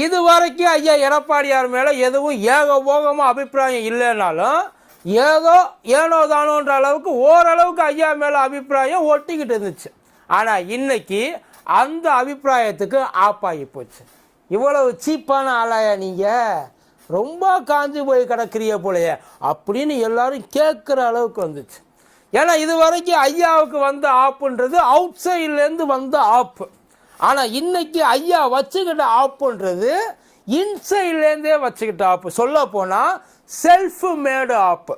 இது வரைக்கும் ஐயா எடப்பாடியார் மேலே எதுவும் ஏகபோகமாக அபிப்பிராயம் இல்லைனாலும் ஏதோ ஏனோ தானோன்ற அளவுக்கு ஓரளவுக்கு ஐயா மேலே அபிப்பிராயம் ஒட்டிக்கிட்டு இருந்துச்சு. ஆனால் இன்னைக்கு அந்த அபிப்பிராயத்துக்கு ஆப்பாகி போச்சு. இவ்வளவு சீப்பான ஆளாயா நீங்கள் ரொம்ப காஞ்சி போய் கிடக்கிறிய போலையே. அப்படின்னு எல்லாரும் கேட்குற அளவுக்கு வந்துச்சு. ஏன்னா இது வரைக்கும் ஐயாவுக்கு வந்த ஆப்புன்றது அவுட் சைட்லேருந்து வந்த ஆப்பு. ஆனால் இன்னைக்கு ஐயா வச்சுக்கிட்ட ஆப்புன்றது இன்சைட்லேருந்தே வச்சுக்கிட்ட ஆப்பு சொல்ல போனால் செல்ஃப் மேடு ஆப்பு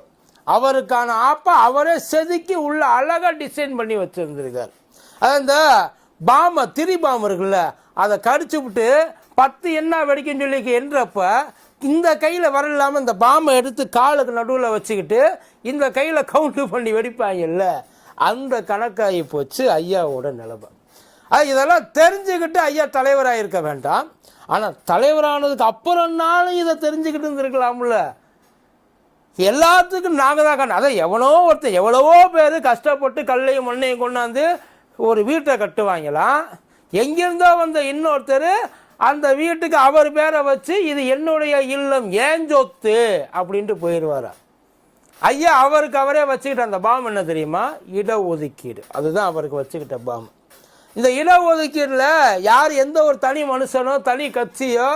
அவருக்கான ஆப்பை அவரே செதுக்கி உள்ள அழகாக டிசைன் பண்ணி வச்சுருந்துருக்கார். அது இந்த பாமை திரி பாம் இருக்குல்ல அதை கடிச்சு விட்டு பத்து என்ன வெடிக்குன்னு சொல்லி என்றப்ப இந்த கையில் வர இல்லாமல் இந்த பாம்பை எடுத்து காலுக்கு நடுவில் வச்சுக்கிட்டு இந்த கையில் கவுண்ட் பண்ணி வெடிப்பாங்கல்ல அந்த கணக்காகி போச்சு ஐயாவோட நிலைமை. இதெல்லாம் தெரிஞ்சுக்கிட்டு ஐயா தலைவராக இருக்க வேண்டாம். ஆனால் தலைவரானதுக்கு அப்புறம்னாலும் இதை தெரிஞ்சுக்கிட்டு இருந்திருக்கலாம்ல. எல்லாத்துக்கும் நாங்கள் தான் கண்டு அதான் எவனோ ஒருத்தர் எவ்வளவோ பேர் கஷ்டப்பட்டு கல்லையும் மண்ணையும் கொண்டாந்து ஒரு வீட்டை கட்டுவாங்களாம். எங்கிருந்தோ வந்த இன்னொருத்தர் அந்த வீட்டுக்கு அவர் பேரை வச்சு இது என்னுடைய இல்லம் ஏன் சொத்து? அப்படின்ட்டு போயிடுவார் ஐயா அவருக்கு அவரே வச்சுக்கிட்ட அந்த பாம் என்ன தெரியுமா? இடஒதுக்கீடு அதுதான் அவருக்கு வச்சுக்கிட்ட பாம். இந்த இடஒதுக்கீடில் யார் எந்த ஒரு தனி மனுஷனோ தனி கட்சியோ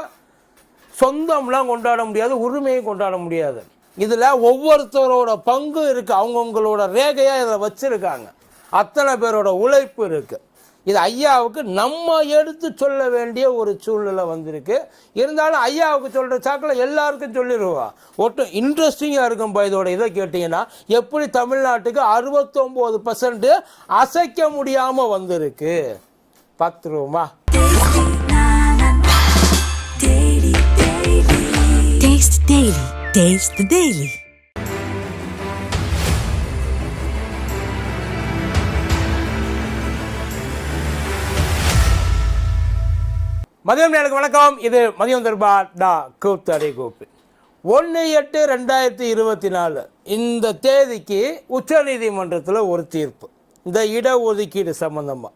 சொந்தம்லாம் கொண்டாட முடியாது உரிமையும் கொண்டாட முடியாது. இதில் ஒவ்வொருத்தரோட பங்கு இருக்குது அவங்கவுங்களோட ரேகையாக இதில் வச்சுருக்காங்க. அத்தனை பேரோட உழைப்பு இருக்குது இது ஐயாவுக்கு நம்ம எடுத்து சொல்ல வேண்டிய ஒரு சூழ்நிலை வந்திருக்கு இருந்தாலும் ஐயாவுக்கு சொல்கிற சாக்கில் எல்லாருக்கும் சொல்லிடுவா ஒட்டும் இன்ட்ரெஸ்டிங்காக இருக்கும்பா இதோட இதை கேட்டிங்கன்னா எப்படி தமிழ்நாட்டுக்கு அறுபத்தொம்போது பர்சன்ட் அசைக்க முடியாமல் வந்திருக்கு பார்த்துருவோமா Taste Daily. Taste the Daily. மதியம் நேருக்கு வணக்கம். இது மதியம் தர்பார் டா கூத்தரை கோப்பு ஒன்று எட்டு ரெண்டாயிரத்தி இருபத்தி நாலு. இந்த தேதிக்கு உச்சநீதிமன்றத்தில் ஒரு தீர்ப்பு. இந்த இடஒதுக்கீடு சம்பந்தமாக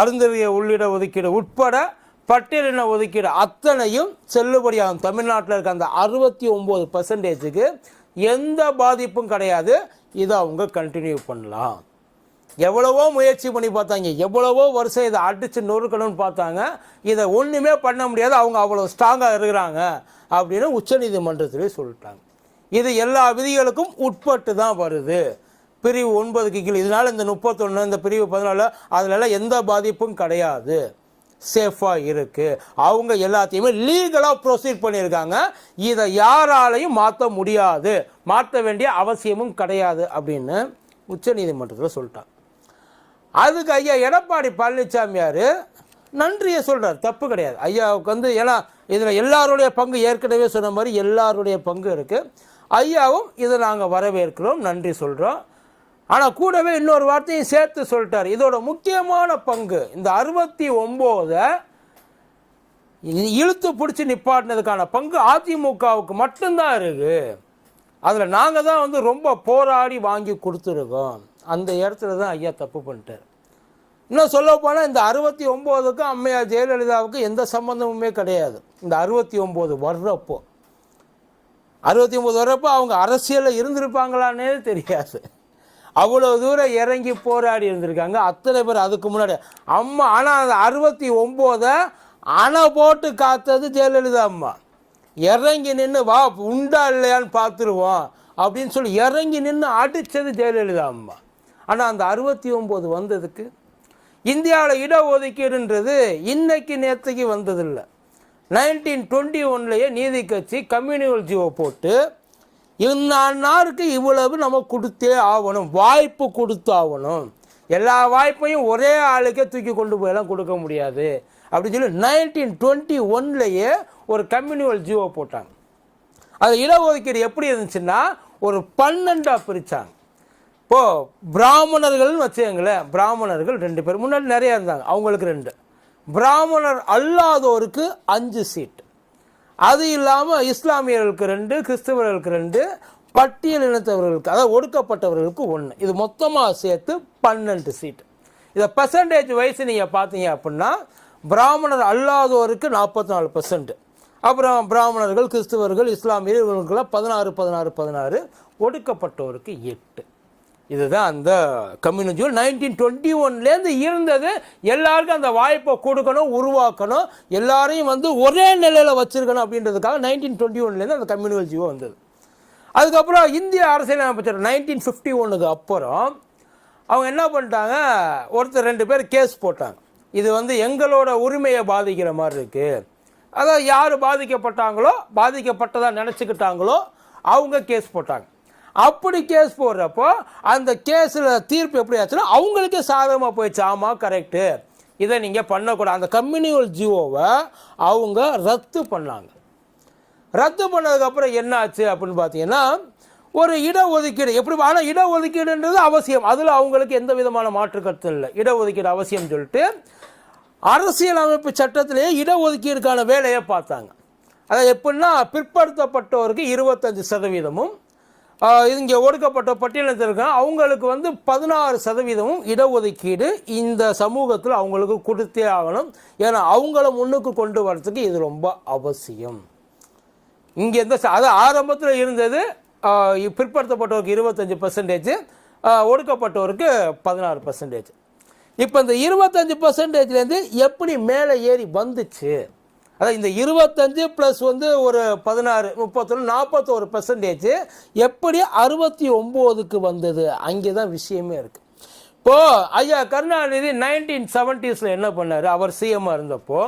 அருந்தறிய உள்ளிட ஒதுக்கீடு உட்பட பட்டியலின ஒதுக்கீடு அத்தனையும் செல்லுபடியாகும். தமிழ்நாட்டில் இருக்க அந்த அறுபத்தி ஒம்பது பர்சன்டேஜுக்கு எந்த பாதிப்பும் கிடையாது. இதை அவங்க கண்டினியூ பண்ணலாம். எவ்வளவோ முயற்சி பண்ணி பார்த்தாங்க. எவ்வளவோ வருஷம் இதை அடித்து நொறுக்கணும்னு பார்த்தாங்க. இதை ஒன்றுமே பண்ண முடியாது. அவங்க அவ்வளோ ஸ்ட்ராங்காக இருக்கிறாங்க அப்படின்னு உச்சநீதிமன்றத்திலே சொல்லிட்டாங்க. இது எல்லா விதிகளுக்கும் உட்பட்டு தான் வருது. பிரிவு ஒன்பதுக்கு கீழே. இதனால் இந்த முப்பத்தொன்று இந்த பிரிவு பதினாலு அதிலெல்லாம் எந்த பாதிப்பும் கிடையாது. சேஃபாக இருக்குது அவங்க எல்லாத்தையுமே லீகலாக ப்ரொசீட் பண்ணியிருக்காங்க. இதை யாராலையும் மாற்ற முடியாது. மாற்ற வேண்டிய அவசியமும் கிடையாது அப்படின்னு உச்சநீதிமன்றத்தில் சொல்லிட்டாங்க. அதுக்கு ஐயா எடப்பாடி பழனிசாமியார் நன்றியை சொல்கிறார் தப்பு கிடையாது. ஐயாவுக்கு வந்து ஏன்னா இதில் எல்லாருடைய பங்கு ஏற்கனவே சொன்ன மாதிரி எல்லாருடைய பங்கு இருக்குது ஐயாவும் இதை நாங்கள் வரவேற்கிறோம். நன்றி சொல்கிறோம் ஆனால் கூடவே இன்னொரு வார்த்தையும் சேர்த்து சொல்லிட்டார். இதோட முக்கியமான பங்கு இந்த அறுபத்தி ஒம்போதை இழுத்து பிடிச்சி நிப்பாட்டினதுக்கான பங்கு அதிமுகவுக்கு மட்டும்தான் இருக்குது அதில் நாங்கள் தான் வந்து ரொம்ப போராடி வாங்கி கொடுத்துருக்கோம். அந்த இடத்துல தான் ஐயா தப்பு பண்ணிட்டார். இன்னும் சொல்ல போனால் இந்த அறுபத்தி ஒம்போதுக்கும் அம்மையார் ஜெயலலிதாவுக்கு எந்த சம்மந்தமுமே கிடையாது. இந்த அறுபத்தி ஒம்பது வர்றப்போ. அறுபத்தி ஒம்பது வர்றப்போ அவங்க அரசியலில் இருந்திருப்பாங்களான்னே தெரியாது. அவ்வளோ தூரம் இறங்கி போராடி இருந்திருக்காங்க. அத்தனை பேர் அதுக்கு முன்னாடி. அம்மா ஆனால் அந்த அறுபத்தி ஒம்போதை அணை போட்டு காத்தது ஜெயலலிதா அம்மா. இறங்கி நின்று வா உண்டா இல்லையான்னு பார்த்துருவோம். அப்படின்னு சொல்லி இறங்கி நின்று அடித்தது ஜெயலலிதா அம்மா. ஆனால் அந்த அறுபத்தி ஒம்பது வந்ததுக்கு இந்தியாவில் இடஒதுக்கீடுன்றது இன்னைக்கு நேற்றுக்கு வந்ததில்லை. நைன்டீன் டுவெண்ட்டி ஒன்லேயே நீதி கட்சி கம்யூனிவல் ஜியோ போட்டு இன்னாருக்கு இவ்வளவு நம்ம கொடுத்தே ஆகணும் வாய்ப்பு கொடுத்து ஆகணும் எல்லா வாய்ப்பையும் ஒரே ஆளுக்கே தூக்கி கொண்டு போயெல்லாம் கொடுக்க முடியாது. அப்படின்னு சொல்லி நைன்டீன் டுவெண்ட்டி ஒன்லேயே ஒரு கம்யூனிவல் ஜியோ போட்டாங்க. அது இடஒதுக்கீடு எப்படி இருந்துச்சுன்னா ஒரு பன்னெண்டாக பிரித்தாங்க இப்போது பிராமணர்கள்னு வச்சுக்கங்களேன் பிராமணர்கள் ரெண்டு பேர். முன்னாடி நிறைய இருந்தாங்க அவங்களுக்கு ரெண்டு. பிராமணர் அல்லாதோருக்கு அஞ்சு சீட் அது இல்லாமல் இஸ்லாமியர்களுக்கு ரெண்டு கிறிஸ்தவர்களுக்கு ரெண்டு பட்டியல் இனத்தவர்களுக்கு அதாவது ஒடுக்கப்பட்டவர்களுக்கு ஒன்று இது மொத்தமாக சேர்த்து பன்னெண்டு சீட் இதை பர்சன்டேஜ் வைஸ் நீங்கள் பார்த்தீங்க அப்படின்னா பிராமணர் அல்லாதோருக்கு நாற்பத்தி நாலு பர்சன்ட் அப்புறம் பிராமணர்கள் கிறிஸ்துவர்கள் இஸ்லாமியர் இவங்களுக்கெல்லாம் பதினாறு பதினாறு பதினாறு ஒடுக்கப்பட்டோருக்கு எட்டு. இதுதான் அந்த கம்யூனிட்டி நைன்டீன் டுவெண்ட்டி ஒன்லேருந்து இருந்தது. எல்லாருக்கும் அந்த வாய்ப்பை கொடுக்கணும் உருவாக்கணும். எல்லாரையும் வந்து ஒரே நிலையில் வச்சிருக்கணும் அப்படின்றதுக்காக நைன்டீன் டுவெண்ட்டி ஒன்லேருந்து அந்த கம்யூனிவல் ஜீவோ வந்தது. அதுக்கப்புறம் இந்திய அரசியலமைச்சர் நைன்டீன் ஃபிஃப்டி ஒன்றுக்கு அப்புறம் அவங்க என்ன பண்ணிட்டாங்க? ஒருத்தர் ரெண்டு பேர் கேஸ் போட்டாங்க. இது வந்து எங்களோட உரிமையை பாதிக்கிற மாதிரி இருக்குது அதாவது யார் பாதிக்கப்பட்டாங்களோ பாதிக்கப்பட்டதாக நினச்சிக்கிட்டாங்களோ அவங்க கேஸ் போட்டாங்க. அப்படி கேஸ் போடுறப்போ அந்த கேஸில் தீர்ப்பு எப்படி ஆச்சுன்னா அவங்களுக்கே சாதகமாக போயிடுச்சு. ஆமாம் கரெக்டு இதை நீங்கள் பண்ணக்கூடாது. அந்த கம்யூனிவல் ஜியோவை அவங்க ரத்து பண்ணாங்க. ரத்து பண்ணதுக்கப்புறம் என்ன ஆச்சு அப்படின்னு பார்த்தீங்கன்னா ஒரு இடஒதுக்கீடு. எப்படி ஆனால் இடஒதுக்கீடுன்றது அவசியம். அதில் அவங்களுக்கு எந்த விதமான மாற்று கருத்து இல்லை. இடஒதுக்கீடு அவசியம் சொல்லிட்டு அரசியலமைப்பு சட்டத்திலேயே இடஒதுக்கீடுக்கான வேலையை பார்த்தாங்க. அதாவது எப்படின்னா பிற்படுத்தப்பட்டோருக்கு இருபத்தஞ்சு சதவீதமும் இங்கே ஒடுக்கப்பட்ட பட்டியலத்தில் இருக்க அவங்களுக்கு வந்து பதினாறு சதவீதமும் இடஒதுக்கீடு இந்த சமூகத்தில் அவங்களுக்கு கொடுத்தே ஆகணும். ஏன்னா அவங்கள முன்னுக்கு கொண்டு வரதுக்கு இது ரொம்ப அவசியம். இங்கே எந்த அது ஆரம்பத்தில் இருந்தது பிற்படுத்தப்பட்டவருக்கு இருபத்தஞ்சி பர்சன்டேஜ் ஒடுக்கப்பட்டவருக்கு பதினாறு பர்சன்டேஜ் இப்போ இந்த இருபத்தஞ்சி பர்சன்டேஜ்லேருந்து எப்படி மேலே ஏறி வந்துச்சு? அதான் இந்த இருபத்தஞ்சு ப்ளஸ் வந்து ஒரு பதினாறு முப்பத்தொன்று நாற்பத்தோரு பர்சன்டேஜ் எப்படி அறுபத்தி ஒம்போதுக்கு வந்தது? அங்கே தான் விஷயமே இருக்குது இப்போது ஐயா கருணாநிதி நைன்டீன் செவன்ட்டீஸில் என்ன பண்ணார்? அவர் சிஎம்மாக இருந்தப்போ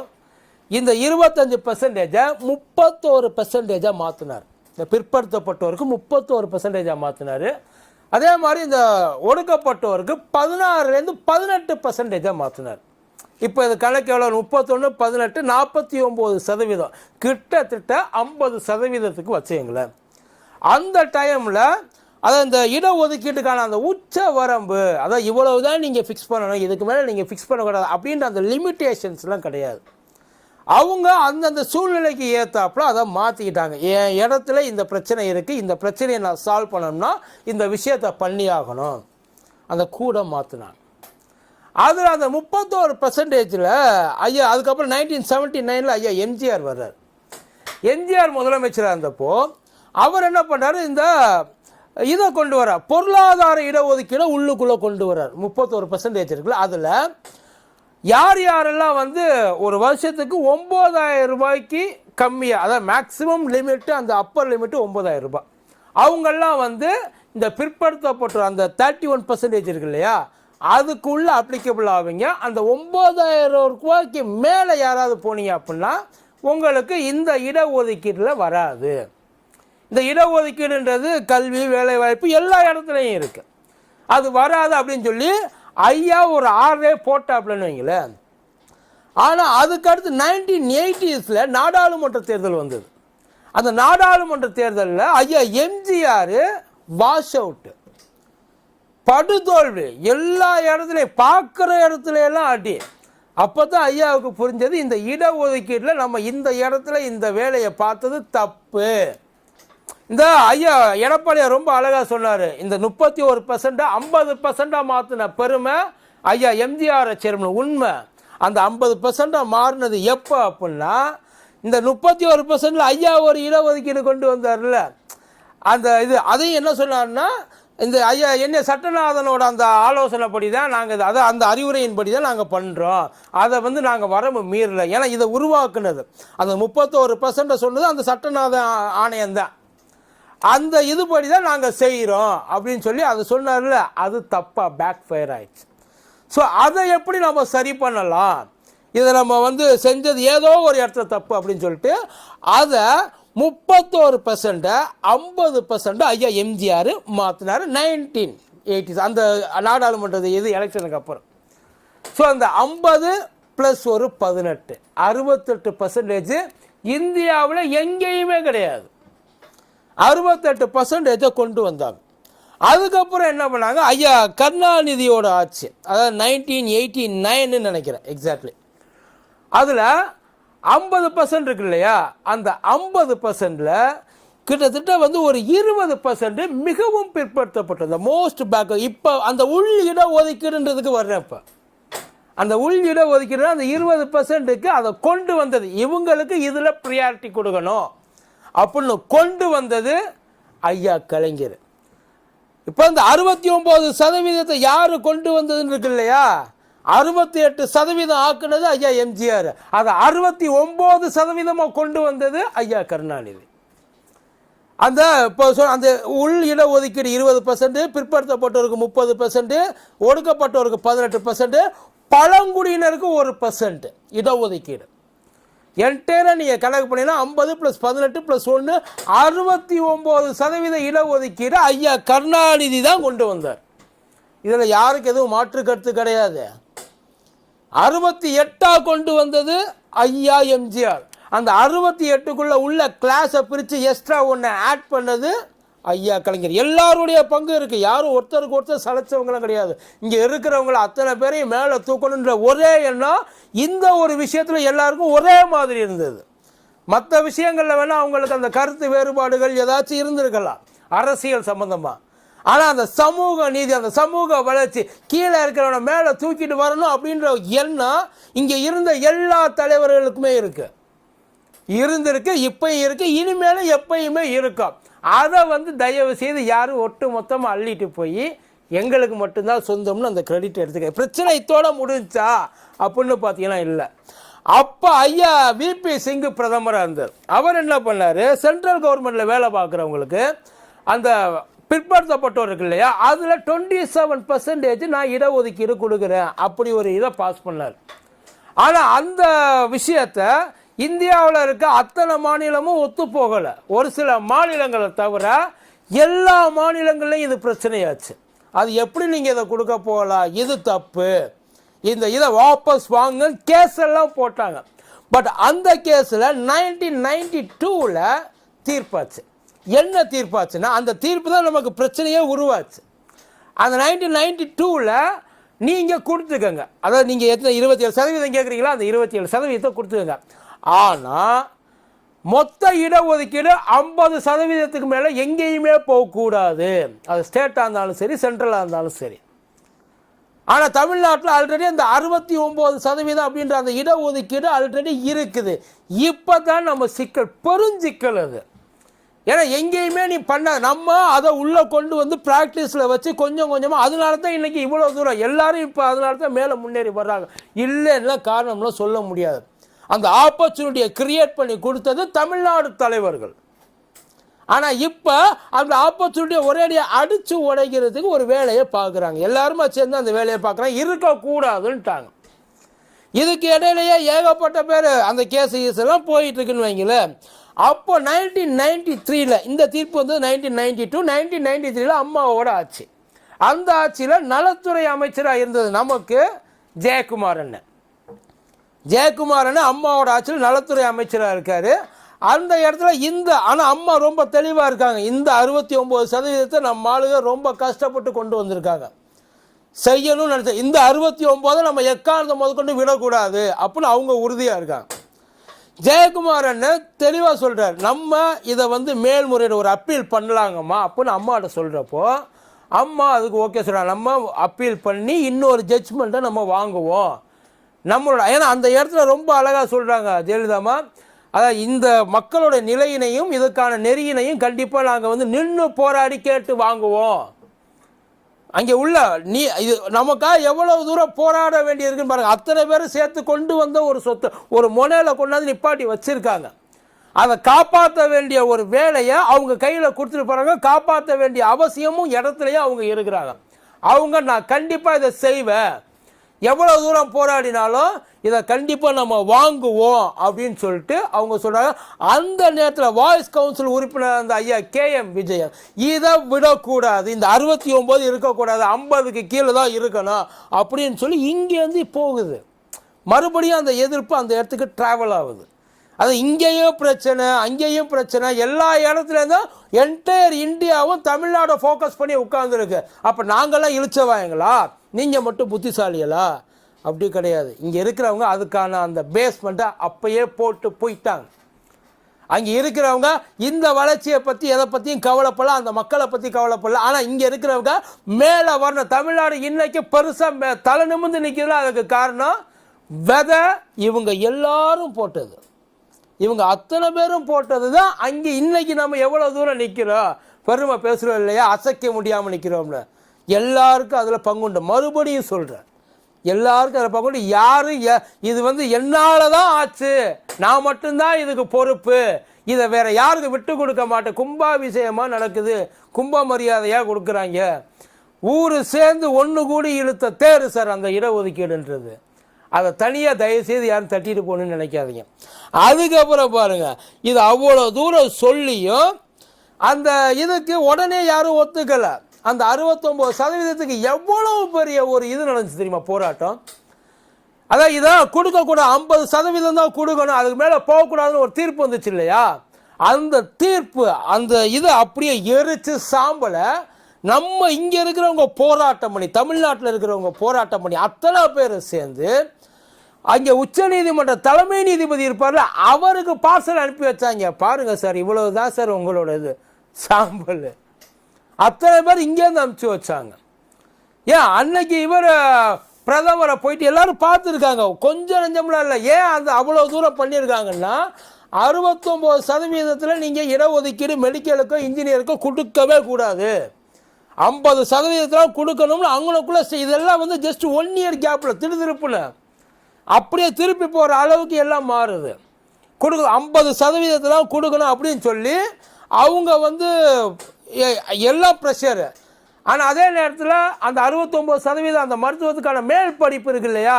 இந்த இருபத்தஞ்சு பெர்சன்டேஜை முப்பத்தோரு பர்சன்டேஜாக மாற்றினார் இந்த பிற்படுத்தப்பட்டோருக்கு முப்பத்தோரு பெர்சன்டேஜாக மாற்றினார் அதே மாதிரி இந்த ஒடுக்கப்பட்டோருக்கு பதினாறுலேருந்து பதினெட்டு பர்சன்டேஜாக மாற்றினார் இப்போ இது கணக்கு எவ்வளோ? முப்பத்தொன்று பதினெட்டு நாற்பத்தி ஒம்பது சதவீதம். கிட்டத்தட்ட ஐம்பது சதவீதத்துக்கு வச்சுங்களேன் அந்த டைமில் அதான் இந்த இடஒதுக்கீட்டுக்கான அந்த உச்ச வரம்பு அதான் இவ்வளவு தான் நீங்கள் ஃபிக்ஸ் பண்ணணும் இதுக்கு மேலே நீங்கள் ஃபிக்ஸ் பண்ணக்கூடாது அப்படின்ற அந்த லிமிட்டேஷன்ஸ்லாம் கிடையாது. அவங்க அந்தந்த சூழ்நிலைக்கு ஏற்றாப்புல அதை மாற்றிக்கிட்டாங்க என் இடத்துல இந்த பிரச்சனை இருக்குது இந்த பிரச்சனையை நான் சால்வ் பண்ணணும்னா இந்த விஷயத்தை பண்ணி ஆகணும் அந்த கூட மாற்றினாங்க அதில் அந்த முப்பத்தோரு பர்சன்டேஜில் ஐயா அதுக்கப்புறம் நைன்டீன் செவன்ட்டி நைனில் ஐயா எம்ஜிஆர் வர்றார். எம்ஜிஆர் முதலமைச்சராக இருந்தப்போ அவர் என்ன பண்ணாரு இந்த இதை கொண்டு வரார் பொருளாதார இடஒதுக்கீடை உள்ளுக்குள்ளே கொண்டு வரார் முப்பத்தோரு பர்சன்டேஜ் இருக்குல்ல அதில் யார் யாரெல்லாம் வந்து ஒரு வருஷத்துக்கு ஒம்பதாயிரம் ரூபாய்க்கு கம்மியாக அதாவது மேக்ஸிமம் லிமிட்டு அந்த அப்பர் லிமிட்டு ஒம்பதாயிரம் ரூபாய். அவங்கெல்லாம் வந்து இந்த பிற்படுத்தப்பட்ட அந்த தேர்ட்டி ஒன் பர்சன்டேஜ் இருக்கு இல்லையா? அதுக்குள்ளே அப்ளிகபிள் ஆவீங்க. அந்த ஒம்பதாயிரம் ரூபாய்க்கு மேலே யாராவது போனீங்க அப்படின்னா உங்களுக்கு இந்த இடஒதுக்கீட்டில் வராது. இந்த இடஒதுக்கீடுன்றது கல்வி வேலைவாய்ப்பு எல்லா இடத்துலையும் இருக்குது அது வராது அப்படின்னு சொல்லி ஐயா ஒரு ஆறே போட்டாப்லன்னு வைங்களேன் ஆனால் அதுக்கடுத்து நைன்டீன் எயிட்டிஸில் நாடாளுமன்ற தேர்தல் வந்தது. அந்த நாடாளுமன்ற தேர்தலில் ஐயா எம்ஜிஆர் வாஷ் அவுட்டு. படுதோல்வி. எல்லா இடத்துலையும் பார்க்குற இடத்துல எல்லாம் அடி. அப்போ தான் ஐயாவுக்கு புரிஞ்சது இந்த இடஒதுக்கீட்டில் நம்ம இந்த இடத்துல இந்த வேலையை பார்த்தது தப்பு. இந்த ஐயா எடப்பாடியார் ரொம்ப அழகாக சொன்னார் இந்த முப்பத்தி ஒரு பர்சண்ட்டாக ஐம்பது பர்சண்ட்டாக மாற்றின பெருமை ஐயா எம்ஜிஆர் சேர்மன் உண்மை. அந்த ஐம்பது பர்சண்ட்டாக மாறினது எப்போ அப்படின்னா இந்த முப்பத்தி ஒரு பர்சன்டில் ஐயா ஒரு இடஒதுக்கீடு கொண்டு வந்தார்ல அந்த இது அதையும் என்ன சொன்னார்னா இந்த ஐயா என்ன சட்டநாதனோட அந்த ஆலோசனைப்படி தான் நாங்கள் அதை அந்த அறிவுரையின்படி தான் நாங்கள் பண்ணுறோம் அதை வந்து நாங்கள் வரம்பு மீறல. ஏன்னா இதை உருவாக்குனது. அந்த முப்பத்தோரு பர்சன்ட்டை சொன்னது அந்த சட்டநாத ஆ- ஆணையம்தான். அந்த இதுபடி தான் நாங்கள் செய்கிறோம் அப்படின்னு சொல்லி அதை சொன்னார்ல அது தப்பாக பேக் ஃபயர் ஆயிடுச்சு. ஸோ அதை எப்படி நம்ம சரி பண்ணலாம்? இதை நம்ம வந்து செஞ்சது ஏதோ ஒரு இடத்துல தப்பு அப்படின்னு சொல்லிட்டு அதை முப்பத்தோரு பர்சண்ட்டை ஐம்பது பர்சன்ட் ஐயா எம்ஜிஆர் மாற்றினார் நைன்டீன் எயிட்டிஸ் அந்த நாடாளுமன்றது இது எலெக்ஷனுக்கு அப்புறம். ஸோ அந்த ஐம்பது ப்ளஸ் ஒரு பதினெட்டு அறுபத்தெட்டு பர்சன்டேஜ் இந்தியாவில் எங்கேயுமே கிடையாது. அறுபத்தெட்டு பர்சன்டேஜை கொண்டு வந்தாங்க. அதுக்கப்புறம் என்ன பண்ணாங்க? ஐயா கருணாநிதியோட ஆட்சி அதாவது நைன்டீன் எயிட்டி நைன்னு நினைக்கிறேன் எக்ஸாக்ட்லி அதில் ஐம்பது பர்சன்ட் இருக்கு இல்லையா? அந்த ஐம்பது பர்சன்டில் கிட்டத்தட்ட வந்து ஒரு இருபது பர்சன்ட் மிகவும் பிற்படுத்தப்பட்டது. மோஸ்ட் பேக் இப்போ அந்த உள் இட ஒதுக்கீடுன்றதுக்கு வர்றேன் இப்போ. அந்த உள் இட ஒதுக்கீடு அந்த இருபது பர்சன்ட்டுக்கு அதை கொண்டு வந்தது. இவங்களுக்கு இதில் ப்ரியாரிட்டி கொடுக்கணும். அப்படின்னு கொண்டு வந்தது ஐயா கலைஞர். இப்போ இந்த அறுபத்தி ஒம்பது சதவீதத்தை யார் கொண்டு வந்ததுன்னு இருக்கு இல்லையா? அறுபத்தி எட்டு சதவீதம் ஆக்குனது ஐயா எம்ஜிஆர். அதை அறுபத்தி ஒம்பது சதவீதமாக கொண்டு வந்தது ஐயா கருணாநிதி. அந்த இப்போ அந்த உள் இட ஒதுக்கீடு இருபது பர்சன்ட் பிற்படுத்தப்பட்டவருக்கு முப்பது பர்சன்ட் ஒடுக்கப்பட்டவருக்கு பதினெட்டு பர்சன்ட் பழங்குடியினருக்கு ஒரு பர்சன்ட் இடஒதுக்கீடு. என்டையராக நீங்கள் கணக்கு பண்ணீங்கன்னா ஐம்பது ப்ளஸ் பதினெட்டு ப்ளஸ் ஒன்று அறுபத்தி ஒம்பது சதவீத இடஒதுக்கீடு ஐயா கருணாநிதி தான் கொண்டு வந்தார். இதில் யாருக்கு எதுவும் மாற்று கருத்து கிடையாது. அறுபத்தி எட்டா கொண்டு வந்தது ஐயா எம்ஜிஆர். அந்த அறுபத்தி எட்டுக்குள்ள உள்ள கிளாஸை பிரித்து எக்ஸ்ட்ரா ஒன்று ஆட் பண்ணது ஐயா கலைஞர். எல்லாருடைய பங்கு இருக்கு. யாரும் ஒருத்தருக்கு ஒருத்தர் சளைச்சவங்களும் கிடையாது. இங்கே இருக்கிறவங்கள அத்தனை பேரையும் மேலே தூக்கணுன்ற ஒரே எண்ணம் இந்த ஒரு விஷயத்தில் எல்லாருக்கும் ஒரே மாதிரி இருந்தது. மற்ற விஷயங்களில் வேணால் அவங்களுக்கு அந்த கருத்து வேறுபாடுகள் ஏதாச்சும் இருந்திருக்கலாம். அரசியல் சம்மந்தமாக ஆனால் அந்த சமூக நீதி அந்த சமூக வளர்ச்சி கீழே இருக்கிறவனை மேலே தூக்கிட்டு வரணும் அப்படின்ற எண்ணம் இங்கே இருந்த எல்லா தலைவர்களுக்குமே இருக்கு. இருந்திருக்கு இப்பயும் இருக்கு இனிமேலும் எப்பயுமே இருக்கும். அதை வந்து தயவு செய்து யாரும் ஒட்டு மொத்தமாக அள்ளிட்டு போய் எங்களுக்கு மட்டும்தான் சொந்தம்னு அந்த கிரெடிட் எடுத்துக்க. பிரச்சனை இத்தோட முடிஞ்சா அப்படின்னு பார்த்தீங்கன்னா இல்லை. அப்போ ஐயா விபி சிங்கு பிரதமராக இருந்தார். அவர் என்ன பண்ணார்? சென்ட்ரல் கவர்மெண்ட்டில் வேலை பார்க்குறவங்களுக்கு அந்த பிற்படுத்தப்பட்டோர் இருக்கு இல்லையா? அதில் டுவெண்ட்டி செவன் பர்சன்டேஜ் நான் இடஒதுக்கீடு கொடுக்குறேன். அப்படி ஒரு இதை பாஸ் பண்ணார். ஆனால் அந்த விஷயத்த இந்தியாவில் இருக்க அத்தனை மாநிலமும் ஒத்து போகலை. ஒரு சில மாநிலங்களை தவிர எல்லா மாநிலங்கள்லையும் இது பிரச்சனையாச்சு. அது எப்படி நீங்கள் இதை கொடுக்க போகலாம்? இது தப்பு. இந்த இதை வாபஸ் வாங்க கேஸ் எல்லாம் போட்டாங்க. பட் அந்த கேஸில் நைன்டீன் நைன்டி டூவில் தீர்ப்பாச்சு. என்ன தீர்ப்பாச்சுன்னா அந்த தீர்ப்பு தான் நமக்கு பிரச்சனையே உருவாச்சு. அந்த நைன்டீன் நைன்டி டூவில் நீங்கள் கொடுத்துக்கோங்க. அதாவது நீங்கள் எத்தனை இருபத்தி ஏழு சதவீதம் கேட்குறீங்களா அந்த இருபத்தி ஏழு சதவீதத்தை கொடுத்துக்கோங்க. ஆனால் மொத்த இடஒதுக்கீடு ஐம்பது சதவீதத்துக்கு மேலே எங்கேயுமே போகக்கூடாது. அது ஸ்டேட்டாக இருந்தாலும் சரி சென்ட்ரலாக இருந்தாலும் சரி. ஆனால் தமிழ்நாட்டில் ஆல்ரெடி அந்த அறுபத்தி ஒம்பது சதவீதம் அப்படின்ற அந்த இடஒதுக்கீடு ஆல்ரெடி இருக்குது. இப்போ தான் நம்ம சிக்கல் பெருஞ்சிக்கல் அது. ஏன்னா எங்கேயுமே நீ பண்ண நம்ம அதை உள்ளே கொண்டு வந்து ப்ராக்டிஸில் வச்சு கொஞ்சம் கொஞ்சமாக அதனால தான் இன்றைக்கி இவ்வளோ தூரம் எல்லாரும் இப்போ அதனால தான் மேலே முன்னேறி வர்றாங்க. இல்லைன்னா காரணம்லாம் சொல்ல முடியாது. அந்த ஆப்பர்ச்சுனிட்டியை கிரியேட் பண்ணி கொடுத்தது தமிழ்நாடு தலைவர்கள். ஆனால் இப்போ அந்த ஆப்பர்ச்சுனிட்டியை ஒரேடியாக அடித்து உடைக்கிறதுக்கு ஒரு வேலையை பார்க்குறாங்க. எல்லாருமா சேர்ந்து அந்த வேலையை பார்க்குறாங்க. இருக்கக்கூடாதுன்ட்டாங்க. இதுக்கு இடையிலேயே ஏகப்பட்ட பேர் அந்த கேஸ் கீஸ் எல்லாம் போயிட்டுருக்குன்னு வைங்களேன். அப்போ நைன்டீன் நைன்டி த்ரீல இந்த தீர்ப்பு வந்து nineteen ninety two nineteen ninety த்ரீல அம்மாவோட ஆட்சி. அந்த ஆட்சியில் நலத்துறை அமைச்சராக இருந்தது நமக்கு ஜெயக்குமார் அண்ணன் ஜெயக்குமார் அண்ணன் அம்மாவோட ஆட்சியில் நலத்துறை அமைச்சராக இருக்கார். அந்த இடத்துல இந்த ஆனால் அம்மா ரொம்ப தெளிவாக இருக்காங்க. இந்த அறுபத்தி ஒம்பது சதவீதத்தை நம்ம ஆளுங்க ரொம்ப கஷ்டப்பட்டு கொண்டு வந்திருக்காங்க. செய்யணும்னு நினச்ச இந்த அறுபத்தி ஒம்போதை நம்ம எக்காரணத்தை முதற்கொண்டு விடக்கூடாது அப்படின்னு அவங்க உறுதியாக இருக்காங்க. ஜெயக்குமார் அண்ணன் தெளிவாக சொல்கிறார் நம்ம இதை வந்து மேல்முறையீடு ஒரு அப்பீல் பண்ணலாங்கம்மா அப்படின்னு அம்மாட்ட சொல்கிறப்போ அம்மா அதுக்கு ஓகே சொல்கிறாங்க நம்ம அப்பீல் பண்ணி இன்னொரு ஜட்ஜ்மெண்ட்டை நம்ம வாங்குவோம். நம்மளோட ஏன்னா அந்த இடத்துல ரொம்ப அழகாக சொல்கிறாங்க ஜெயலலிதாம்மா. அதான் இந்த மக்களோட நிலையினையும் இதுக்கான நெறியினையும் கண்டிப்பாக நாங்கள் வந்து நின்று போராடி கேட்டு வாங்குவோம். அங்கே உள்ள நீ இது நமக்காக எவ்வளவு தூரம் போராட வேண்டியிருக்குன்னு பாருங்க. அத்தனை பேரும் சேர்த்து கொண்டு வந்த ஒரு சொத்து ஒரு முனையில் கொண்டாந்து நிப்பாட்டி வச்சுருக்காங்க. அதை காப்பாற்ற வேண்டிய ஒரு வேலையை அவங்க கையில் கொடுத்துட்டு போகிறாங்க காப்பாற்ற வேண்டிய அவசியமும் இடத்துலையும் அவங்க இருக்கிறாங்க. அவங்க நான் கண்டிப்பாக இதை செய்வேன். எவ்வளோ தூரம் போராடினாலும் இதை கண்டிப்பாக நம்ம வாங்குவோம் அப்படின்னு சொல்லிட்டு அவங்க சொல்கிறாங்க அந்த நேரத்தில் வாய்ஸ் கவுன்சில் உறுப்பினர் அந்த ஐயா கே எம் விஜயன் இதை விடக்கூடாது இந்த அறுபத்தி ஒம்பது இருக்கக்கூடாது ஐம்பதுக்கு கீழே தான் இருக்கணும் அப்படின்னு சொல்லி இங்கேருந்து போகுது. மறுபடியும் அந்த எதிர்ப்பு அந்த இடத்துக்கு ட்ராவல் ஆகுது. அது இங்கேயும் பிரச்சனை அங்கேயும் பிரச்சனை எல்லா இடத்துலேருந்தும் என்டையர் இந்தியாவும் தமிழ்நாடை ஃபோக்கஸ் பண்ணி உட்காந்துருக்கு அப்போ நாங்களாம் இழிச்சவாயங்களா? நீங்கள் மட்டும் புத்திசாலிகளா? அப்படி கிடையாது. இங்கே இருக்கிறவங்க அதுக்கான அந்த பேஸ்மெண்ட்டை அப்பயே போட்டு போயிட்டாங்க. அங்கே இருக்கிறவங்க இந்த வளர்ச்சியை பற்றி எதை பற்றியும் கவலைப்படல அந்த மக்களை பற்றி கவலைப்படல. ஆனால் இங்கே இருக்கிறவங்க மேலே வரணும் தமிழ்நாடு இன்றைக்கு பெருசாக தலை நிமிர்ந்து நிற்கிறதுல அதுக்கு காரணம் விதை இவங்க எல்லாரும் போட்டது. இவங்க அத்தனை பேரும் போட்டது தான் அங்கே இன்றைக்கி நம்ம எவ்வளோ தூரம் நிற்கிறோம் பெருமை பேசுகிறோம் இல்லையா? அசைக்க முடியாமல் நிற்கிறோம்னு எல்லாருக்கும் அதில் பங்குண்டு. மறுபடியும் சொல்கிறேன் எல்லாருக்கும் அதில் பங்குண்டு. யாரும் இது வந்து என்னால் தான் ஆச்சு. நான் மட்டும்தான் இதுக்கு பொறுப்பு. இதை வேற யாருக்கு விட்டு கொடுக்க மாட்டேன். கும்பாபிஷேகமாக நடக்குது. கும்ப மரியாதையாக கொடுக்குறாங்க. ஊர் சேர்ந்து ஒன்று கூடி இழுத்த தேர் சார் அந்த இடஒதுக்கீடுன்றது அதை தனியாக தயவுசெய்து யாரும் தட்டிட்டு போகணும்னு நினைக்காதீங்க. அதுக்கப்புறம் பாருங்க. இது அவ்வளோ தூரம் சொல்லியும் அந்த இதுக்கு உடனே யாரும் ஒத்துக்கலை. அந்த அறுபத்தொம்போது சதவீதத்துக்கு எவ்வளவு பெரிய ஒரு இது நடந்துச்சு தெரியுமா போராட்டம்? அதான் இதான் கொடுக்கக்கூடாது ஐம்பது சதவீதம் தான் கொடுக்கணும். அதுக்கு மேலே போகக்கூடாதுன்னு ஒரு தீர்ப்பு வந்துச்சு இல்லையா? அந்த தீர்ப்பு அந்த இது அப்படியே எரிச்சு சாம்பலை நம்ம இங்கே இருக்கிறவங்க போராட்டம் பண்ணி தமிழ்நாட்டில் இருக்கிறவங்க போராட்டம் பண்ணி அத்தனை பேர் சேர்ந்து அங்கே உச்சநீதிமன்ற தலைமை நீதிபதி இருப்பார்ல அவருக்கு பார்சல் அனுப்பி வச்சாங்க. பாருங்கள் சார் இவ்வளவு தான் சார் உங்களோட இது சாம்பல். அத்தனை பேர் இங்கேருந்து அனுப்பிச்சி வச்சாங்க. ஏன்? அன்னைக்கு இவர் பிரதமரை போயிட்டு எல்லாரும் பார்த்துருக்காங்க. கொஞ்சம் நெஞ்சம்லாம் இல்லை. ஏன் அந்த அவ்வளோ தூரம் பண்ணியிருக்காங்கன்னா அறுபத்தொம்போது சதவீதத்தில் நீங்கள் இடஒதுக்கீடு மெடிக்கலுக்கோ இன்ஜினியருக்கோ கொடுக்கவே கூடாது. ஐம்பது சதவீதத்தில் கொடுக்கணும்னு அவங்களுக்குள்ள இதெல்லாம் வந்து ஜஸ்ட் ஒன் இயர் கேப்பில் திருதிருப்புல அப்படியே திருப்பி போகிற அளவுக்கு எல்லாம் மாறுது. கொடுக்க ஐம்பது சதவீதத்தில் கொடுக்கணும் அப்படின்னு சொல்லி அவங்க வந்து எல்லாம் ப்ரெஷரு ஆனால் அதே நேரத்தில் அந்த அறுபத்தொம்போது சதவீதம் அந்த மருத்துவத்துக்கான மேல் படிப்பு இருக்கு இல்லையா?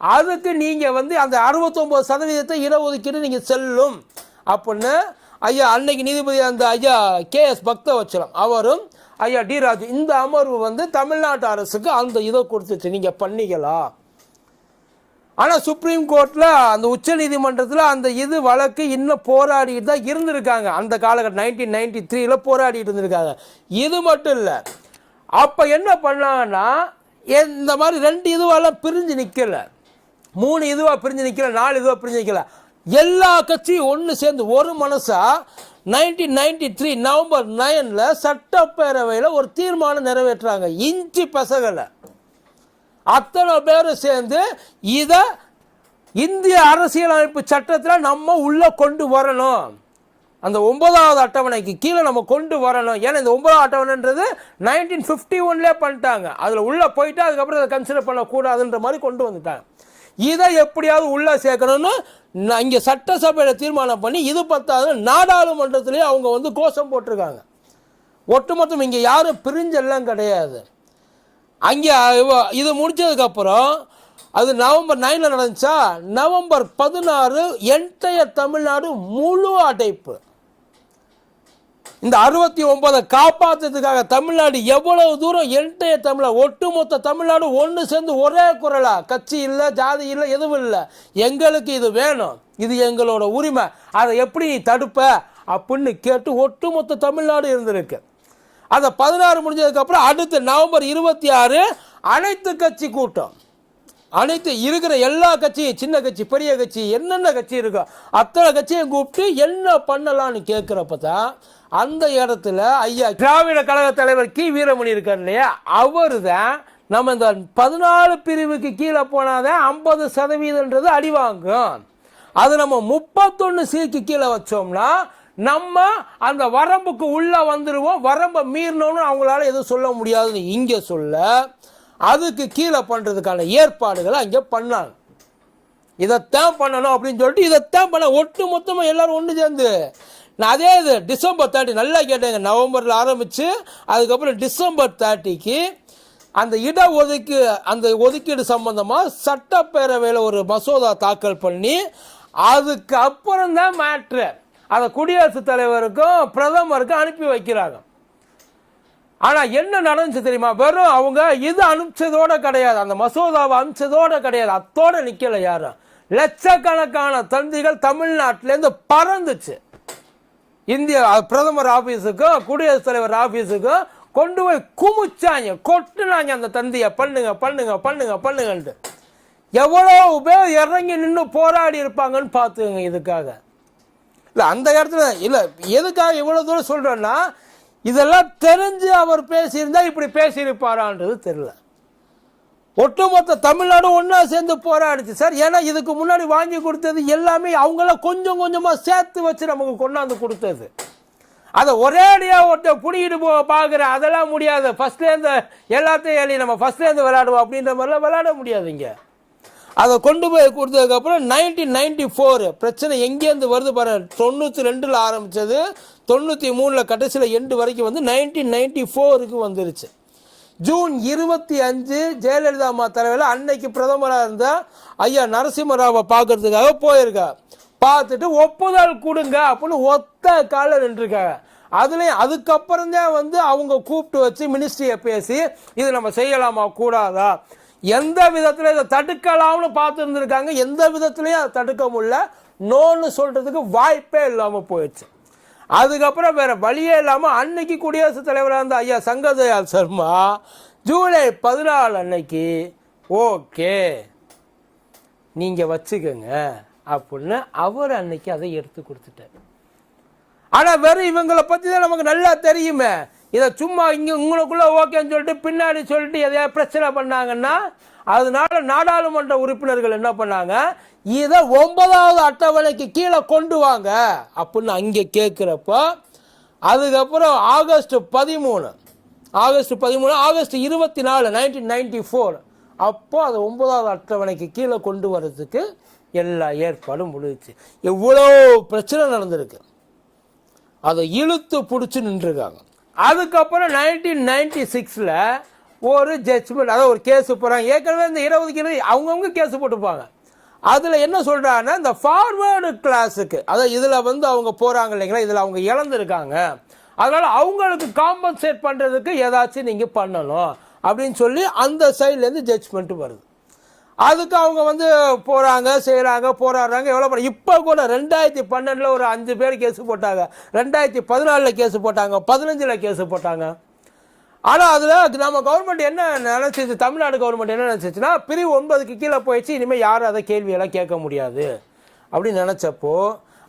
அதுக்கு நீங்கள் வந்து அந்த அறுபத்தொம்போது சதவீதத்தை இடஒதுக்கீடு நீங்கள் செல்லும். அப்படின்னு ஐயா அன்னைக்கு நீதிபதி அந்த ஐயா கே எஸ் பக்தவச்சலம் அவரும் ஐயா டி ராஜு இந்த அமர்வு வந்து தமிழ்நாட்டு அரசுக்கு அந்த இதை கொடுத்துச்சு. நீங்கள் பண்ணிக்கலாம். ஆனால் சுப்ரீம் கோர்ட்டில் அந்த உச்ச நீதிமன்றத்தில் அந்த இது வழக்கு இன்னும் போராடிட்டு தான் இருந்திருக்காங்க. அந்த காலகட்டம் நைன்டீன் நைன்டி த்ரீல போராடிட்டு இருந்திருக்காங்க. இது மட்டும் இல்லை அப்போ என்ன பண்ணாங்கன்னா இந்த மாதிரி ரெண்டு இதுவெல்லாம் பிரிஞ்சு நிற்கலை மூணு இதுவாக பிரிஞ்சு நிற்கல நாலு இதுவாக பிரிஞ்சு நிற்கல எல்லா கட்சியும் ஒன்று சேர்ந்து ஒரு மனசாக நைன்டீன் நைன்டி த்ரீ நவம்பர் நைனில் சட்டப்பேரவையில் ஒரு தீர்மானம் நிறைவேற்றுறாங்க. இஞ்சி பசங்களை அத்தனை பேரும் சேர்ந்து இதை இந்திய அரசியலமைப்பு சட்டத்தில் நம்ம உள்ளே கொண்டு வரணும். அந்த ஒன்பதாவது அட்டவணைக்கு கீழே நம்ம கொண்டு வரணும். ஏன்னா இந்த ஒன்பதாவது அட்டவணைன்றது நைன்டீன் ஃபிஃப்டி ஒன்லேயே பண்ணிட்டாங்க. அதில் உள்ளே போயிட்டு அதுக்கப்புறம் அதை கன்சிடர் பண்ணக்கூடாதுன்ற மாதிரி கொண்டு வந்துட்டாங்க. இதை எப்படியாவது உள்ளே சேர்க்கணும்னு நான் இங்கே சட்டசபையில் தீர்மானம் பண்ணி இது பத்தாது நாடாளுமன்றத்திலேயே அவங்க வந்து கோஷம் போட்டிருக்காங்க. ஒட்டுமொத்தம் இங்கே யாரும் பிரிஞ்செல்லாம் கிடையாது. அங்கே இது முடிச்சதுக்கப்புறம் அது நவம்பர் நைனில் நடந்துச்சா? நவம்பர் பதினாறு என்டையர் தமிழ்நாடு முழு அடைப்பு. இந்த அறுபத்தி ஒன்பதை காப்பாற்றுறதுக்காக தமிழ்நாடு எவ்வளவு தூரம் என்டைய தமிழ்நாடு ஒட்டுமொத்த தமிழ்நாடு ஒன்று சேர்ந்து ஒரே குரலா? கட்சி இல்லை ஜாதி இல்லை எதுவும் இல்லை. எங்களுக்கு இது வேணும். இது எங்களோட உரிமை. அதை எப்படி நீ தடுப்ப? அப்படின்னு கேட்டு ஒட்டுமொத்த தமிழ்நாடு இருந்திருக்கு. அந்த பதினாறு முடிஞ்சதுக்கப்புறம் அடுத்து நவம்பர் இருபத்தி ஆறு அனைத்து கட்சி கூட்டம். அனைத்து இருக்கிற எல்லா கட்சியும் சின்ன கட்சி பெரிய கட்சி என்னென்ன கட்சி இருக்கோ அத்தனை கட்சியும் கூப்பிட்டு என்ன பண்ணலாம்னு கேட்குறப்ப தான் அந்த இடத்துல ஐயா திராவிட கழக தலைவர் கி. வீரமணி இருக்கார் இல்லையா? அவர் தான் நம்ம இந்த பதினாலு பிரிவுக்கு கீழே போனாதான் ஐம்பது சதவீதன்றது அடிவாங்கும் அது நம்ம முப்பத்தொன்று சீக்கு கீழே வச்சோம்னா நம்ம அந்த வரம்புக்கு உள்ள வந்துடுவோம் வரம்பை மீறினோன்னு அவங்களால எதுவும் சொல்ல முடியாதுன்னு இங்கே சொல்ல அதுக்கு கீழே பண்ணுறதுக்கான ஏற்பாடுகளை அங்கே பண்ணாங்க. இதைத்தான் பண்ணணும் அப்படின்னு சொல்லிட்டு இதைத்தான் பண்ண ஒட்டு மொத்தமாக எல்லாரும் ஒன்று சேர்ந்து. நான் அதே இது டிசம்பர் தேர்ட்டி நல்லா கேட்டேங்க. நவம்பரில் ஆரம்பித்து அதுக்கப்புறம் டிசம்பர் தேர்ட்டிக்கு அந்த இட ஒதுக்கு அந்த ஒதுக்கீடு சம்பந்தமாக சட்டப்பேரவையில் ஒரு மசோதா தாக்கல் பண்ணி அதுக்கு அப்புறம் தான் மேட்ரு அதை குடியரசுத் தலைவருக்கும் பிரதமருக்கும் அனுப்பி வைக்கிறாங்க. ஆனால் என்ன நடந்துச்சு தெரியுமா? வெறும் அவங்க இது அனுப்பிச்சதோட கிடையாது. அந்த மசோதாவை அனுப்பிச்சதோட கிடையாது. அத்தோட நிற்கல யாரும். லட்சக்கணக்கான தந்திகள் தமிழ்நாட்டிலேருந்து பறந்துச்சு. இந்திய பிரதமர் ஆஃபீஸுக்கும் குடியரசுத் தலைவர் ஆஃபீஸுக்கும் கொண்டு போய் குமிச்சாங்க. கொட்டுனாங்க அந்த தந்தியை. பண்ணுங்க பண்ணுங்க பண்ணுங்க பண்ணுங்கன்ட்டு. எவ்வளோ பேர் இறங்கி நின்று போராடி இருப்பாங்கன்னு பார்த்துங்க இதுக்காக. இல்லை அந்த இடத்துல இல்லை எதுக்காக இவ்வளோ தூரம் சொல்கிறேன்னா இதெல்லாம் தெரிஞ்சு அவர் பேசியிருந்தா இப்படி பேசியிருப்பாரான்றது தெரியல. ஒட்டுமொத்த தமிழ்நாடு ஒன்றா சேர்ந்து போராடிச்சு. சார் ஏன்னா இதுக்கு முன்னாடி வாங்கி கொடுத்தது எல்லாமே அவங்களாம் கொஞ்சம் கொஞ்சமாக சேர்த்து வச்சு நமக்கு கொண்டாந்து கொடுத்தது. அதை ஒரே அடியாக ஒருத்த பிடிக்கிட்டு போ பார்க்குறேன் அதெல்லாம் முடியாது. ஃபஸ்ட்லேருந்து எல்லாத்தையும் எழுதி நம்ம ஃபஸ்ட்லேருந்து விளையாடுவோம் அப்படின்ற மாதிரிலாம் விளையாட முடியாதுங்க அதை கொண்டு போய் கொடுத்ததுக்கப்புறம் நைன்டீன் நைன்டி ஃபோர் பிரச்சனை எங்கேருந்து வருது பாருங்க. தொண்ணூற்றி ரெண்டில் ஆரம்பித்தது தொண்ணூற்றி மூணில் கடைசியில் எண்டு வரைக்கும் வந்து நைன்டீன் நைன்டி ஃபோருக்கு வந்துருச்சு. ஜூன் இருபத்தி அஞ்சு ஜெயலலிதா அம்மா தலைவரில் அன்னைக்கு பிரதமராக இருந்த ஐயா நரசிம்மராவை பார்க்கறதுக்காக போயிருக்கா. பார்த்துட்டு ஒப்புதல் கொடுங்க அப்படின்னு ஒத்த காலில் நின்றுருக்காங்க. அதுலேயும் அதுக்கப்புறம் தான் வந்து அவங்க கூப்பிட்டு வச்சு மினிஸ்ட்ரியை பேசி இது நம்ம செய்யலாமா? கூடாதா? எந்த விதத்தில் இதை தடுக்கலாம்னு பார்த்துருந்துருக்காங்க எந்த விதத்துலையும் அதை தடுக்க முடியல. நோன்னு சொல்கிறதுக்கு வாய்ப்பே இல்லாமல் போயிடுச்சு. அதுக்கப்புறம் வேறு வழியே இல்லாமல் அன்னைக்கு குடியரசுத் தலைவராக இருந்த ஐயா சங்கர்தயாள் சர்மா ஜூலை பதினாலு அன்னைக்கு ஓகே நீங்கள் வச்சுக்கோங்க அப்படின்னு அவர் அன்னைக்கு அதை எடுத்து கொடுத்துட்டார். ஆனால் வெறும் இவங்களை பற்றி தான் நமக்கு நல்லா தெரியுமே. இதை சும்மா இங்கே உங்களுக்குள்ளே ஓகேன்னு சொல்லிட்டு பின்னாடி சொல்லிட்டு எதையாவது பிரச்சனை பண்ணாங்கன்னா அதனால நாடாளுமன்ற உறுப்பினர்கள் என்ன பண்ணாங்க? இதை ஒன்பதாவது அட்டவணைக்கு கீழே கொண்டு வாங்க அப்படின்னு அங்கே கேட்குறப்போ அதுக்கப்புறம் ஆகஸ்ட் பதிமூணு ஆகஸ்ட் பதிமூணு ஆகஸ்ட் இருபத்தி நாலு நைன்டீன் நைன்டி ஃபோர் அப்போ அதை ஒன்பதாவது அட்டவணைக்கு கீழே கொண்டு வர்றதுக்கு எல்லா ஏற்பாடும் முடிஞ்சுச்சு. எவ்வளோ பிரச்சனை நடந்திருக்கு. அதை இழுத்து பிடிச்சி நின்றுருக்காங்க. அதுக்கப்புறம் நைன்டீன் நைன்டி சிக்ஸில் ஒரு ஜட்ஜ்மெண்ட் அதாவது ஒரு கேஸ் போகிறாங்க ஏற்கனவே இந்த இருபது கிலோ அவங்கவுங்க கேஸ் போட்டுப்பாங்க. அதில் என்ன சொல்கிறாங்கன்னா இந்த ஃபார்வேர்டு கிளாஸுக்கு அதாவது இதில் வந்து அவங்க போகிறாங்க இல்லைங்களா இதில் அவங்க இழந்திருக்காங்க. அதனால் அவங்களுக்கு காம்பன்சேட் பண்ணுறதுக்கு ஏதாச்சும் நீங்கள் பண்ணணும் அப்படின்னு சொல்லி அந்த சைட்லேருந்து ஜட்ஜ்மெண்ட்டு வருது. அதுக்கு அவங்க வந்து போகிறாங்க செய்கிறாங்க போராடுறாங்க எவ்வளோ பண்ண இப்போ கூட ரெண்டாயிரத்தி பன்னெண்டில் ஒரு அஞ்சு பேர் கேஸ் போட்டாங்க. ரெண்டாயிரத்தி பதினாலில் கேஸ் போட்டாங்க பதினஞ்சில் கேஸ் போட்டாங்க. ஆனால் அதில் நம்ம கவர்மெண்ட் என்ன நினச்சிச்சு தமிழ்நாடு கவர்மெண்ட் என்ன நினச்சிச்சுன்னா பிரிவு ஒன்பதுக்கு கீழே போயிடுச்சு இனிமேல் யாரும் அதை கேள்வியெல்லாம் கேட்க முடியாது. அப்படின்னு நினச்சப்போ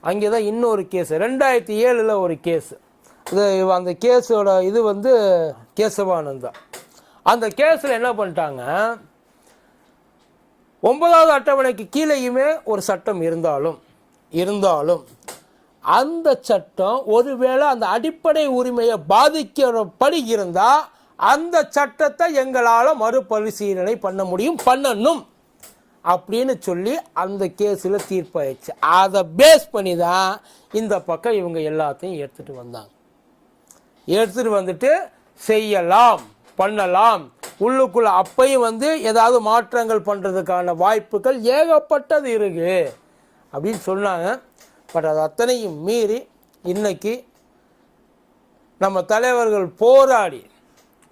அங்கே தான் இன்னொரு கேஸ் ரெண்டாயிரத்தி ஏழில் ஒரு கேஸ் இது அந்த கேஸோட இது வந்து கேசவானந்தான் அந்த கேஸில் என்ன பண்ணிட்டாங்க ஒன்பதாவது அட்டவணைக்கு கீழேயுமே ஒரு சட்டம் இருந்தாலும் இருந்தாலும் அந்த சட்டம் ஒருவேளை அந்த அடிப்படை உரிமையை பாதிக்கிறபடி இருந்தால் அந்த சட்டத்தை எங்களால் மறுபரிசீலனை பண்ண முடியும் பண்ணணும் அப்படின்னு சொல்லி அந்த கேஸில் தீர்ப்பாயிடுச்சு அதை பேஸ் பண்ணி தான் இந்த பக்கம் இவங்க எல்லாத்தையும் எடுத்துகிட்டு வந்தாங்க. எடுத்துகிட்டு வந்துட்டு செய்யலாம். பண்ணலாம். உள்ளுக்குள்ள அப்பையும் வந்து ஏதாவது மாற்றங்கள் பண்ணுறதுக்கான வாய்ப்புகள் ஏகப்பட்டது இருக்கு. அப்படின்னு சொன்னாங்க. பட் அது அத்தனையும் மீறி இன்னைக்கு நம்ம தலைவர்கள் போராடி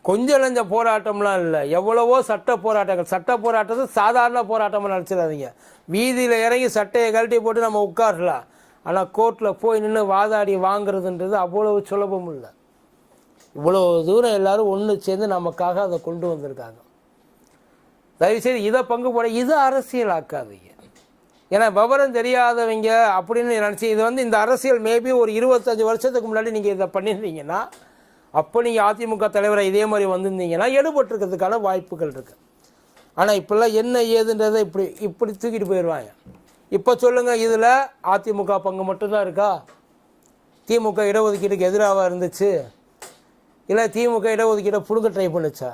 கொஞ்சம் நஞ்ச போராட்டம்லாம் இல்லை. எவ்வளவோ சட்ட போராட்டங்கள். சட்ட போராட்டத்தை சாதாரண போராட்டமாக நினச்சிடாதீங்க. வீதியில் இறங்கி சட்டையை கழட்டி போட்டு நம்ம உட்காரலாம். ஆனால் கோர்ட்டில் போய் நின்று வாதாடி வாங்குறதுன்றது அவ்வளவு சுலபம் இல்லை. இவ்வளோ தூரம் எல்லாரும் ஒன்று சேர்ந்து நமக்காக அதை கொண்டு வந்திருக்காங்க. தயவுசெய்து இதை பங்கு போட இது அரசியல் ஆக்காதீங்க. ஏன்னா விவரம் தெரியாதவங்க அப்படின்னு நினச்சி இது வந்து இந்த அரசியல் மேபி ஒரு இருபத்தஞ்சி வருஷத்துக்கு முன்னாடி நீங்கள் இதை பண்ணியிருந்தீங்கன்னா அப்போ நீங்கள் அதிமுக தலைவரை இதே மாதிரி வந்திருந்தீங்கன்னா எடுபட்டுருக்கிறதுக்கான வாய்ப்புகள் இருக்குது ஆனால் இப்போல்லாம் என்ன ஏதுன்றதை இப்படி இப்படி தூக்கிட்டு போயிடுவாங்க. இப்போ சொல்லுங்கள் இதில் அதிமுக பங்கு மட்டும்தான் இருக்கா? திமுக இடஒதுக்கீட்டுக்கு எதிராக இருந்துச்சு? இல்லை திமுக இடஒதுக்கீடை பிடுங்க ட்ரை பண்ணுச்சா?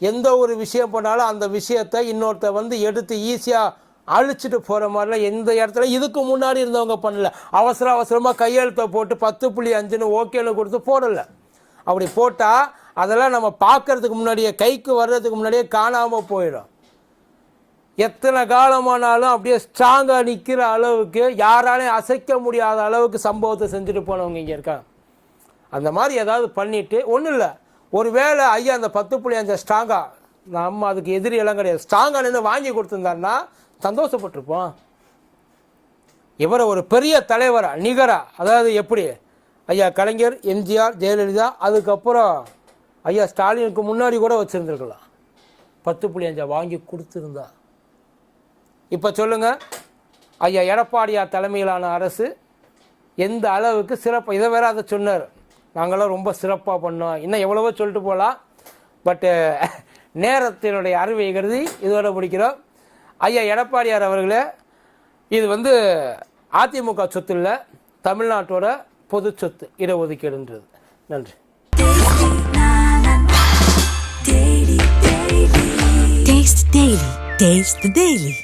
எந்த ஒரு விஷயம் பண்ணாலும் அந்த விஷயத்தை இன்னொருத்த வந்து எடுத்து ஈஸியாக அழிச்சிட்டு போகிற மாதிரிலாம் எந்த இடத்துல இதுக்கு முன்னாடி இருந்தவங்க பண்ணல. அவசர அவசரமாக கையெழுத்தை போட்டு பத்து புள்ளி அஞ்சுன்னு ஓகேன்னு கொடுத்து போடலை. அப்படி போட்டால் அதெல்லாம் நம்ம பார்க்கறதுக்கு முன்னாடியே கைக்கு வர்றதுக்கு முன்னாடியே காணாமல் போயிடும். எத்தனை காலமானாலும் அப்படியே ஸ்ட்ராங்காக நிற்கிற அளவுக்கு யாராலையும் அசைக்க முடியாத அளவுக்கு சம்பவத்தை செஞ்சுட்டு போனவங்க இங்கே இருக்காங்க. அந்த மாதிரி ஏதாவது பண்ணிவிட்டு ஒன்றும் இல்லை. ஒருவேளை ஐயா அந்த பத்து புள்ளி அஞ்சு ஸ்ட்ராங்காக நம்ம அதுக்கு எதிரி எல்லாம் கிடையாது. ஸ்ட்ராங்காக நின்று வாங்கி கொடுத்துருந்தாருன்னா சந்தோஷப்பட்டிருப்போம். இவரை ஒரு பெரிய தலைவராக நிகராக அதாவது எப்படி? ஐயா கலைஞர் எம்ஜிஆர் ஜெயலலிதா அதுக்கப்புறம் ஐயா ஸ்டாலினுக்கு முன்னாடி கூட வச்சுருந்துருக்கலாம். பத்து புள்ளி அஞ்சா வாங்கி கொடுத்துருந்தா. இப்போ சொல்லுங்கள் ஐயா எடப்பாடியார் தலைமையிலான அரசு எந்த அளவுக்கு சிறப்பு இதை வேற அதை சொன்னார். நாங்களாம் ரொம்ப சிறப்பாக பண்ணோம் இன்னும் எவ்வளவோ சொல்லிட்டு போகலாம் பட்டு eh, நேரத்தினுடைய அறிவை கருதி இதோட முடிக்கிறோம் ஐயா எடப்பாடியார் அவர்களே இது வந்து அதிமுக சொத்து இல்லை தமிழ்நாட்டோட பொது சொத்து இடஒதுக்கீடுன்றது நன்றி Taste Daily. Taste the Daily.